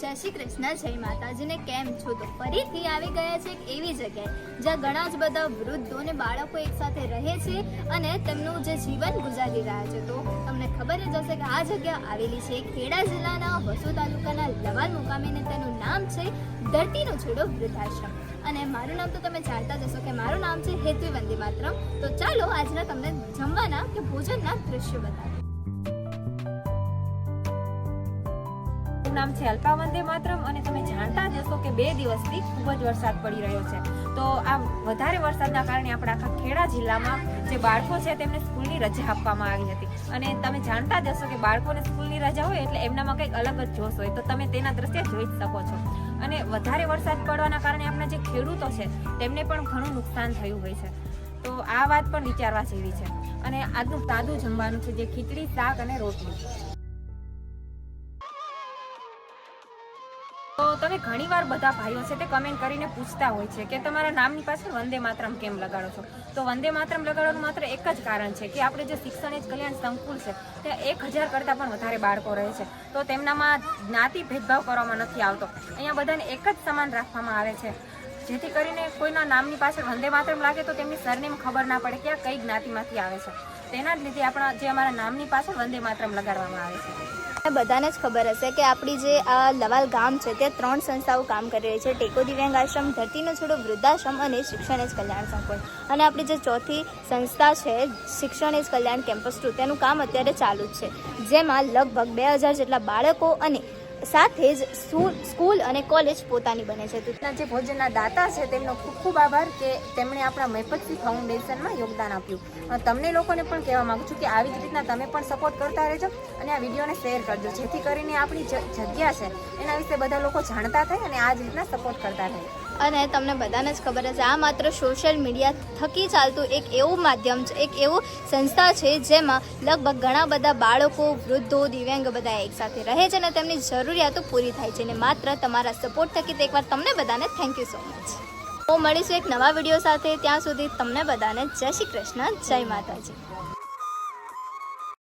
જય શ્રી કૃષ્ણ, જય માતાજીને કેમ છો? તો ફરીથી આવી ગયા છે એક એવી જગ્યાએ, જ્યાં ઘણા જ બધા વૃદ્ધો અને બાળકો એકસાથે રહે છે અને તેમનું જે જીવન ગુજારી રહ્યા છે. તો તમને ખબર જ હશે કે આ જગ્યા આવેલી છે ખેડા જિલ્લાના વસુ તાલુકાના લવાલ મુકામે અને તેનું નામ છે ધરતીનો છોડો વૃદ્ધાશ્રમ. અને મારું નામ તો તમે જાણતા જ હશો કે મારું નામ છે હેતુ વંદે માતરમ. તો ચાલો આજના તમને જમવાના કે ભોજનના દ્રશ્યો બતાવું મારું નામ છે અલ્પા વંદે માતરમ અને તમે જાણતા જ હશો કે બે દિવસથી ખૂબ જ વરસાદ પડી રહ્યો છે. તો આ વધારે વરસાદના કારણે આપણા આખા ખેડા જિલ્લામાં જે બાળકો છે તેમને સ્કૂલની રજા આપવામાં આવી હતી. અને તમે જાણતા જ હશો કે બાળકોને સ્કૂલની રજા હોય એટલે એમનામાં કંઈક અલગ જ જોશ હોય. તો તમે તેના દ્રશ્ય જોઈ શકો છો. અને વધારે વરસાદ પડવાના કારણે આપણા જે ખેડૂતો છે તેમને પણ ઘણું નુકસાન થયું હોય છે. તો આ વાત પણ વિચારવા જેવી છે. અને આજનું સાદું જમવાનું છે, જે ખીચડી, શાક અને રોટલી. તો તમે ઘણીવાર બધા ભાઈઓ છે તે કમેન્ટ કરીને પૂછતા હોય છે કે તમારા નામની પાછળ વંદે માતરમ કેમ લગાડો છો? તો વંદે માતરમ લગાડવાનું માત્ર એક જ કારણ છે કે આપણે જે શિક્ષણ એજ કલ્યાણ સંકુલ છે, ત્યાં એક હજાર કરતાં પણ વધારે બાળકો રહે છે. તો તેમનામાં જ્ઞાતિ ભેદભાવ કરવામાં નથી આવતો. અહીંયા બધાને એક જ સમાન રાખવામાં આવે છે. જેથી કરીને કોઈના નામની પાછળ વંદે માતરમ લાગે તો તેમની સરનેમ ખબર ના પડે કે આ કઈ જ્ઞાતિમાંથી આવે છે. તેના જ લીધે આપણા જે અમારા નામની પાછળ વંદે માતરમ લગાડવામાં આવે છે. બધાને જ ખબર હશે કે આપણી જે આ લવાલ ગામ છે ત્યાં ત્રણ સંસ્થાઓ કામ કરી રહી છે. ટેકો દિવ્યાંગ આશ્રમ, ધરતીનો છોડો, વૃદ્ધાશ્રમ અને શિક્ષણ એજ કલ્યાણ સંકુલ. અને આપણી જે ચોથી સંસ્થા છે, શિક્ષણ એજ કલ્યાણ કેમ્પસ ટુ તેનું કામ અત્યારે ચાલુ જ છે. જેમાં લગભગ બે હજાર જેટલા બાળકો અને સાથે જ સ્કૂલ અને કોલેજ પોતાની બને છે. તો જે ભોજનના દાતા છે તેમનો ખૂબ ખૂબ આભાર કે તેમણે આપણા મહેપતસિંહ ફાઉન્ડેશનમાં યોગદાન આપ્યું. તમને લોકોને પણ કહેવા માંગુ છું કે આવી જ રીતના તમે પણ સપોર્ટ કરતા રહેજો અને આ વિડીયોને શેર કરજો જેથી કરીને આપણી જગ્યા છે. એના વિશે બધા લોકો જાણતા થાય અને આ જ રીતના સપોર્ટ કરતા થાય. અને તમને બધાને જ ખબર હશે આ માત્ર સોશિયલ મીડિયા થકી ચાલતું એક એવું માધ્યમ છે એક એવું સંસ્થા છે જેમાં લગભગ ઘણા બધા બાળકો વૃદ્ધો દિવ્યાંગ બધા એકસાથે રહે છે અને તેમની જરૂરિયાતો પૂરી થાય છે અને માત્ર તમારા સપોર્ટ થકી તો એકવાર તમને બધાને થેન્ક યુ સો મચ હું મળીશું એક નવા વીડિયો સાથે. ત્યાં સુધી તમને બધાને જય શ્રી કૃષ્ણ, જય માતાજી.